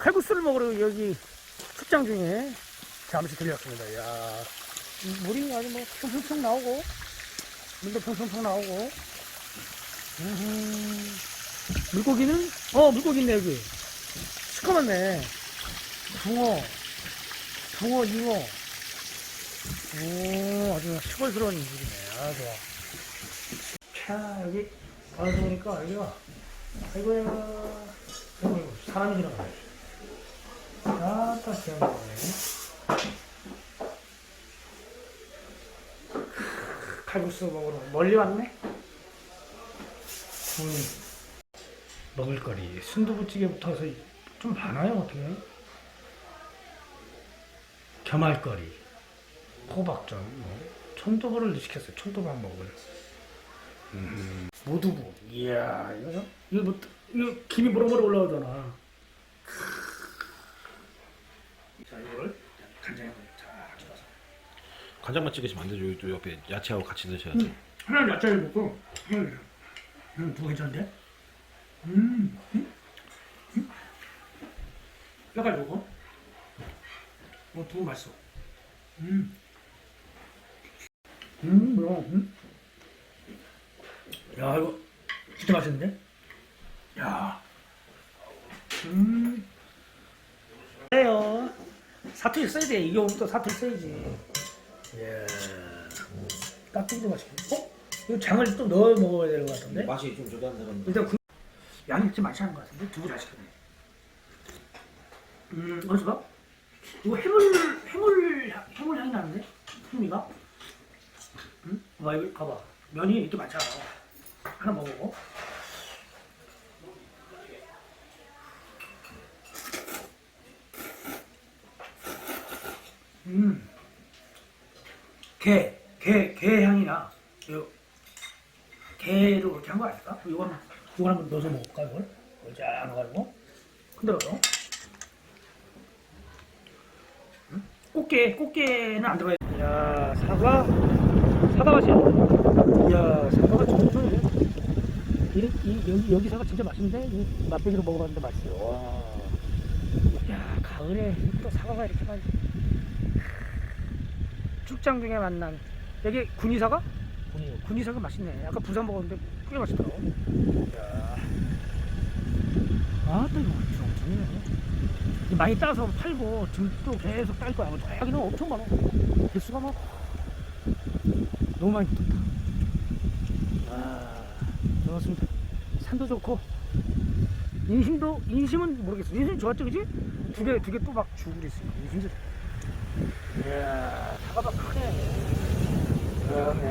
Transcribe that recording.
칼국수를 먹으러 여기 출장 중에. 잠시 들렸습니다. 야. 물이 아주 뭐 평평평 나오고 물도 평평평 나오고. 음흠. 물고기는? 어 물고기 있네 여기. 시커멓네. 붕어. 붕어 잉어. 오 아주 시골스러운 물이네. 아 좋아. 자 여기 와서 보니까 여기가 아이고 아이고 아이고 사람이 지나가네 아따 시원하네 칼국수 먹으러 멀리 왔네 음. 먹을거리 순두부찌개부터 해서 좀 많아요 어떻게 겸할거리 호박전 뭐 천도부를 시켰어요 천도밥 먹을 음. 모두부 이야 이거 이거 뭐 이거 김이 보러보러 올라오잖아 자 이걸 간장에 자 찍어서 간장만 찍으시면 안 되죠. 또 옆에 야채하고 같이 드셔야 음. 돼. 하나는 야채를 먹고 하나는 음, 두개 괜찮은데? 음, 음, 음. 뼈가 먹어? 어, 두부 맛있어. 음, 음, 뭐야, 음. 야, 이거 진짜 맛있는데? 야, 음. 그래요. 사투리 써야 돼. 이게 오면 또 사투리 써야지. 예. 깍두기도 맛있고. 어? 이거 장을 또 넣어 먹어야 되는 것 같은데? 맛이 좀안 들었는데. 일단 그 양이 좀 많지 않은 것 같은데? 두부 잘 시켰네. 음, 어디서 봐? 이거 해물, 해물, 향- 해물 향이 나는데? 풍미가? 응? 봐, 이거 봐봐. 면이 이렇게 많잖아. 하나 먹어보고. 음. 게, 게, 게 향이 나. 요, 게로 이렇게 한 거 아닐까? 이건, 이걸 한번 넣어서 먹을까, 이걸? 이걸 쫙 넣어가지고. 흔들어서. 응? 꽃게, 꽃게는 안 들어가야 돼. 이야, 사과, 사과 맛이. 이야, 사과가 정말 이, 이, 여기, 여기 사과 진짜 맛있는데? 이 맛보기로 먹어봤는데 맛있어요. 와. 야, 가을에 또 사과가 이렇게 많이. 출장 중에 만난. 여기 군이사과? 군이요. 군이사과 맛있네. 아까 부산 먹었는데 꽤 맛있더라고. 야. 아, 또 이거 엄청 많이 따서 팔고 등도 계속 딸 거야. 여기는 엄청 많아. 개수가 막 너무 많이 붙었다. 아, 좋았습니다. 산도 좋고 인심도 인심은 모르겠어. 인심 좋았죠, 그지? 두 개 두 개 또 막 주고 그랬어요. 인심도. 이야, 사과가 크네. 그러네.